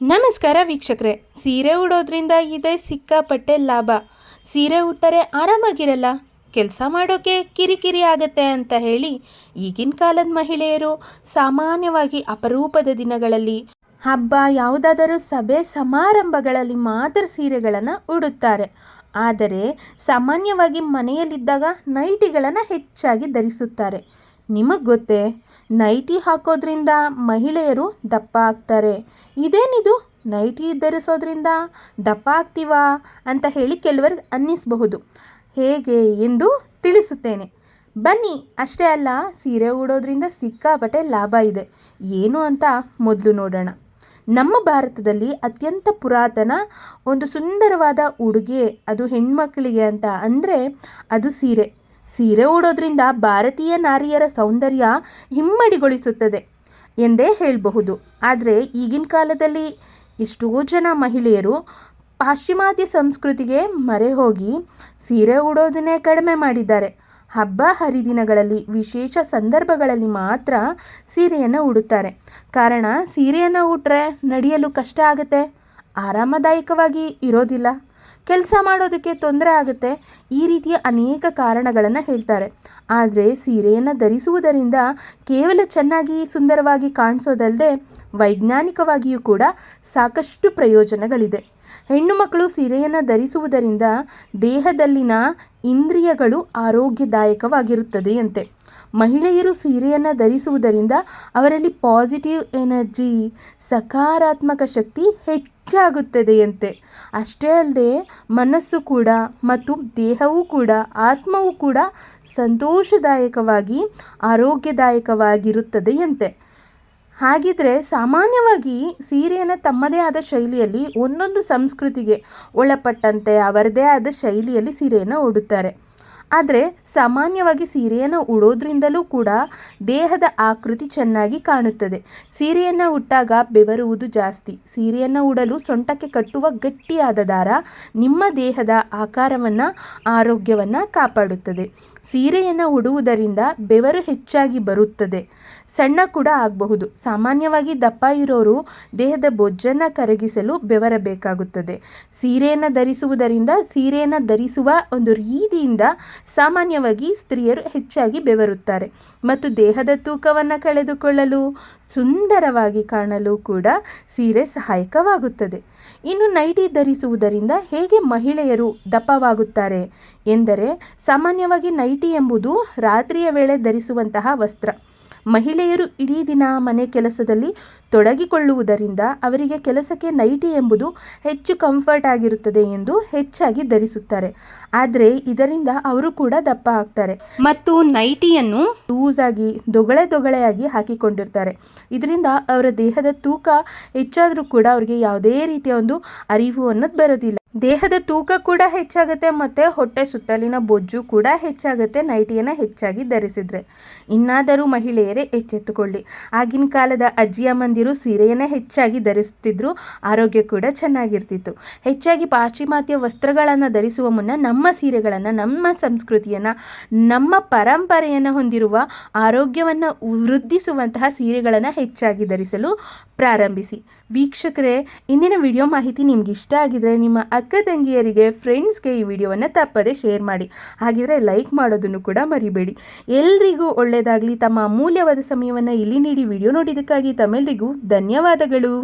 ನಮಸ್ಕಾರ ವೀಕ್ಷಕರೇ. ಸೀರೆ ಉಡೋದ್ರಿಂದ ಇದೆ ಸಿಕ್ಕಾಪಟ್ಟೆ ಲಾಭ. ಸೀರೆ ಉಟ್ಟರೆ ಆರಾಮಾಗಿರಲ್ಲ. ಕೆಲಸ ಮಾಡೋಕ್ಕೆ ಕಿರಿಕಿರಿ ಆಗತ್ತೆ ಅಂತ ಹೇಳಿ ಈಗಿನ ಕಾಲದ ಮಹಿಳೆಯರು ಸಾಮಾನ್ಯವಾಗಿ ಅಪರೂಪದ ದಿನಗಳಲ್ಲಿ ಹಬ್ಬ, ಯಾವುದಾದರೂ ಸಭೆ, ಸಮಾರಂಭಗಳಲ್ಲಿ ಮಾತ್ರ ಸೀರೆಗಳನ್ನು ಉಡುತ್ತಾರೆ. ಆದರೆ ಸಾಮಾನ್ಯವಾಗಿ ಮನೆಯಲ್ಲಿದ್ದಾಗ ನೈಟಿಗಳನ್ನು ಹೆಚ್ಚಾಗಿ ಧರಿಸುತ್ತಾರೆ. ನಿಮಗೆ ಗೊತ್ತೇ? ನೈಟಿ ಹಾಕೋದ್ರಿಂದ ಮಹಿಳೆಯರು ದಪ್ಪ ಆಗ್ತಾರೆ. ಇದೇನಿದು? ನೈಟಿ ಧರಿಸೋದ್ರಿಂದ ದಪ್ಪ ಆಗ್ತೀವಾ ಅಂತ ಹೇಳಿ ಕೆಲವರಿಗೆ ಅನ್ನಿಸಬಹುದು. ಹೇಗೆ ಎಂದು ತಿಳಿಸುತ್ತೇನೆ. ಬನ್ನಿ, ಅಷ್ಟೇ ಅಲ್ಲ, ಸೀರೆ ಉಡೋದ್ರಿಂದ ಸಿಕ್ಕಾಪಟ್ಟೆ ಲಾಭ ಇದೆ. ಏನು ಅಂತ ಮೊದಲು ನೋಡೋಣ. ನಮ್ಮ ಭಾರತದಲ್ಲಿ ಅತ್ಯಂತ ಪುರಾತನ ಒಂದು ಸುಂದರವಾದ ಉಡುಗೆ ಅದು ಹೆಣ್ಮಕ್ಕಳಿಗೆ ಅಂತ ಅಂದರೆ ಅದು ಸೀರೆ. ಸೀರೆ ಉಡೋದ್ರಿಂದ ಭಾರತೀಯ ನಾರಿಯರ ಸೌಂದರ್ಯ ಹಿಮ್ಮಡಿಗೊಳಿಸುತ್ತದೆ ಎಂದೇ ಹೇಳಬಹುದು. ಆದರೆ ಈಗಿನ ಕಾಲದಲ್ಲಿ ಎಷ್ಟೋ ಜನ ಮಹಿಳೆಯರು ಪಾಶ್ಚಿಮಾತ್ಯ ಸಂಸ್ಕೃತಿಗೆ ಮರೆ ಹೋಗಿ ಸೀರೆ ಉಡೋದನ್ನೇ ಕಡಿಮೆ ಮಾಡಿದ್ದಾರೆ. ಹಬ್ಬ ಹರಿದಿನಗಳಲ್ಲಿ ವಿಶೇಷ ಸಂದರ್ಭಗಳಲ್ಲಿ ಮಾತ್ರ ಸೀರೆಯನ್ನು ಉಡುತ್ತಾರೆ. ಕಾರಣ ಸೀರೆಯನ್ನು ಉಟ್ಟರೆ ನಡೆಯಲು ಕಷ್ಟ ಆಗುತ್ತೆ. ಆರಾಮದಾಯಕವಾಗಿ ಇರೋದಿಲ್ಲ. ಕೆಲಸ ಮಾಡೋದಕ್ಕೆ ತೊಂದರೆ ಆಗುತ್ತೆ. ಈ ರೀತಿಯ ಅನೇಕ ಕಾರಣಗಳನ್ನು ಹೇಳ್ತಾರೆ. ಆದರೆ ಸೀರೆಯನ್ನು ಧರಿಸುವುದರಿಂದ ಕೇವಲ ಚೆನ್ನಾಗಿ ಸುಂದರವಾಗಿ ಕಾಣಿಸೋದಲ್ಲದೆ ವೈಜ್ಞಾನಿಕವಾಗಿಯೂ ಕೂಡ ಸಾಕಷ್ಟು ಪ್ರಯೋಜನಗಳಿದೆ. ಹೆಣ್ಣು ಮಕ್ಕಳು ಸೀರೆಯನ್ನು ಧರಿಸುವುದರಿಂದ ದೇಹದಲ್ಲಿನ ಇಂದ್ರಿಯಗಳು ಆರೋಗ್ಯದಾಯಕವಾಗಿರುತ್ತದೆಯಂತೆ. ಮಹಿಳೆಯರು ಸೀರೆಯನ್ನು ಧರಿಸುವುದರಿಂದ ಅವರಲ್ಲಿ ಪಾಸಿಟಿವ್ ಎನರ್ಜಿ ಸಕಾರಾತ್ಮಕ ಶಕ್ತಿ ಹೆಚ್ಚಾಗುತ್ತದೆಯಂತೆ. ಅಷ್ಟೇ ಅಲ್ಲದೆ ಮನಸ್ಸು ಕೂಡ ಮತ್ತು ದೇಹವೂ ಕೂಡ, ಆತ್ಮವೂ ಕೂಡ ಸಂತೋಷದಾಯಕವಾಗಿ, ಆರೋಗ್ಯದಾಯಕವಾಗಿರುತ್ತದೆಯಂತೆ. ಹಾಗಿದ್ರೆ ಸಾಮಾನ್ಯವಾಗಿ ಸೀರೆಯನ್ನು ತಮ್ಮದೇ ಆದ ಶೈಲಿಯಲ್ಲಿ ಒಂದೊಂದು ಸಂಸ್ಕೃತಿಗೆ ಒಳಪಟ್ಟಂತೆ ಅವರದೇ ಆದ ಶೈಲಿಯಲ್ಲಿ ಸೀರೆಯನ್ನು ಉಡುತ್ತಾರೆ. ಆದರೆ ಸಾಮಾನ್ಯವಾಗಿ ಸೀರೆಯನ್ನು ಉಡೋದ್ರಿಂದಲೂ ಕೂಡ ದೇಹದ ಆಕೃತಿ ಚೆನ್ನಾಗಿ ಕಾಣುತ್ತದೆ. ಸೀರೆಯನ್ನು ಉಟ್ಟಾಗ ಬೆವರುವುದು ಜಾಸ್ತಿ. ಸೀರೆಯನ್ನು ಉಡಲು ಸೊಂಟಕ್ಕೆ ಕಟ್ಟುವ ಗಟ್ಟಿಯಾದ ದಾರ ನಿಮ್ಮ ದೇಹದ ಆಕಾರವನ್ನು, ಆರೋಗ್ಯವನ್ನು ಕಾಪಾಡುತ್ತದೆ. ಸೀರೆಯನ್ನು ಉಡುವುದರಿಂದ ಬೆವರು ಹೆಚ್ಚಾಗಿ ಬರುತ್ತದೆ. ಸಣ್ಣ ಕೂಡ ಆಗಬಹುದು. ಸಾಮಾನ್ಯವಾಗಿ ದಪ್ಪ ಇರೋರು ದೇಹದ ಬೊಜ್ಜನ್ನು ಕರಗಿಸಲು ಬೆವರಬೇಕಾಗುತ್ತದೆ ಸೀರೆಯನ್ನು ಧರಿಸುವುದರಿಂದ, ಸೀರೆಯನ್ನು ಧರಿಸುವ ಒಂದು ರೀತಿಯಿಂದ ಸಾಮಾನ್ಯವಾಗಿ ಸ್ತ್ರೀಯರು ಹೆಚ್ಚಾಗಿ ಬೆವರುತ್ತಾರೆ ಮತ್ತು ದೇಹದ ತೂಕವನ್ನು ಕಳೆದುಕೊಳ್ಳಲು ಸುಂದರವಾಗಿ ಕಾಣಲು ಕೂಡ ಸೀರೆ ಸಹಾಯಕವಾಗುತ್ತದೆ. ಇನ್ನು ನೈಟಿ ಧರಿಸುವುದರಿಂದ ಹೇಗೆ ಮಹಿಳೆಯರು ದಪ್ಪವಾಗುತ್ತಾರೆ? ಎಂದರೆ ಸಾಮಾನ್ಯವಾಗಿ ನೈಟಿ ಎಂಬುದು ರಾತ್ರಿಯ ವೇಳೆ ಧರಿಸುವಂತಹ ವಸ್ತ್ರ. ಮಹಿಳೆಯರು ಇಡೀ ದಿನ ಮನೆ ಕೆಲಸದಲ್ಲಿ ತೊಡಗಿಕೊಳ್ಳುವುದರಿಂದ ಅವರಿಗೆ ಕೆಲಸಕ್ಕೆ ನೈಟಿ ಎಂಬುದು ಹೆಚ್ಚು ಕಂಫರ್ಟ್ ಆಗಿರುತ್ತದೆ ಎಂದು ಹೆಚ್ಚಾಗಿ ಧರಿಸುತ್ತಾರೆ. ಆದರೆ ಇದರಿಂದ ಅವರು ಕೂಡ ದಪ್ಪ ಆಗ್ತಾರೆ. ಮತ್ತು ನೈಟಿಯನ್ನು ಲೂಸ್ ಆಗಿ, ದೊಗಳೆ ದೊಗಳೆಯಾಗಿ ಹಾಕಿಕೊಂಡಿರ್ತಾರೆ. ಇದರಿಂದ ಅವರ ದೇಹದ ತೂಕ ಹೆಚ್ಚಾದರೂ ಕೂಡ ಅವರಿಗೆ ಯಾವುದೇ ರೀತಿಯ ಒಂದು ಅರಿವು ಅನ್ನೋದು ಬರೋದಿಲ್ಲ. ದೇಹದ ತೂಕ ಕೂಡ ಹೆಚ್ಚಾಗುತ್ತೆ ಮತ್ತು ಹೊಟ್ಟೆ ಸುತ್ತಲಿನ ಬೊಜ್ಜು ಕೂಡ ಹೆಚ್ಚಾಗುತ್ತೆ, ನೈಟಿಯನ್ನು ಹೆಚ್ಚಾಗಿ ಧರಿಸಿದರೆ. ಇನ್ನಾದರೂ ಮಹಿಳೆಯರೇ ಎಚ್ಚೆತ್ತುಕೊಳ್ಳಿ. ಆಗಿನ ಕಾಲದ ಅಜ್ಜಿಯ ಮಂದಿರು ಸೀರೆಯನ್ನು ಹೆಚ್ಚಾಗಿ ಧರಿಸ್ತಿದ್ರು, ಆರೋಗ್ಯ ಕೂಡ ಚೆನ್ನಾಗಿರ್ತಿತ್ತು. ಹೆಚ್ಚಾಗಿ ಪಾಶ್ಚಿಮಾತ್ಯ ವಸ್ತ್ರಗಳನ್ನು ಧರಿಸುವ ಮುನ್ನ ನಮ್ಮ ಸೀರೆಗಳನ್ನು, ನಮ್ಮ ಸಂಸ್ಕೃತಿಯನ್ನು, ನಮ್ಮ ಪರಂಪರೆಯನ್ನು ಹೊಂದಿರುವ ಆರೋಗ್ಯವನ್ನು ವೃದ್ಧಿಸುವಂತಹ ಸೀರೆಗಳನ್ನು ಹೆಚ್ಚಾಗಿ ಧರಿಸಲು ಪ್ರಾರಂಭಿಸಿ. ವೀಕ್ಷಕರೇ, ಇಂದಿನ ವಿಡಿಯೋ ಮಾಹಿತಿ ನಿಮ್ಗೆ ಇಷ್ಟ ಆಗಿದ್ರೆ ನಿಮ್ಮ ಅಕ್ಕ ತಂಗಿಯರಿಗೆ ಫ್ರೆಂಡ್ಸ್ಗೆ ಈ ವಿಡಿಯೋವನ್ನು ತಪ್ಪದೆ ಶೇರ್ ಮಾಡಿ. ಹಾಗಿದ್ರೆ ಲೈಕ್ ಮಾಡೋದನ್ನು ಕೂಡ ಮರಿಬೇಡಿ. ಎಲ್ರಿಗೂ ಒಳ್ಳೆಯದಾಗಲಿ ತಮ್ಮ ಅಮೂಲ್ಯವಾದ ಸಮಯವನ್ನು ಇಲ್ಲಿ ನೀಡಿ ವಿಡಿಯೋ ನೋಡಿದ್ದಕ್ಕಾಗಿ ತಮ್ಮೆಲ್ಲರಿಗೂ ಧನ್ಯವಾದಗಳು.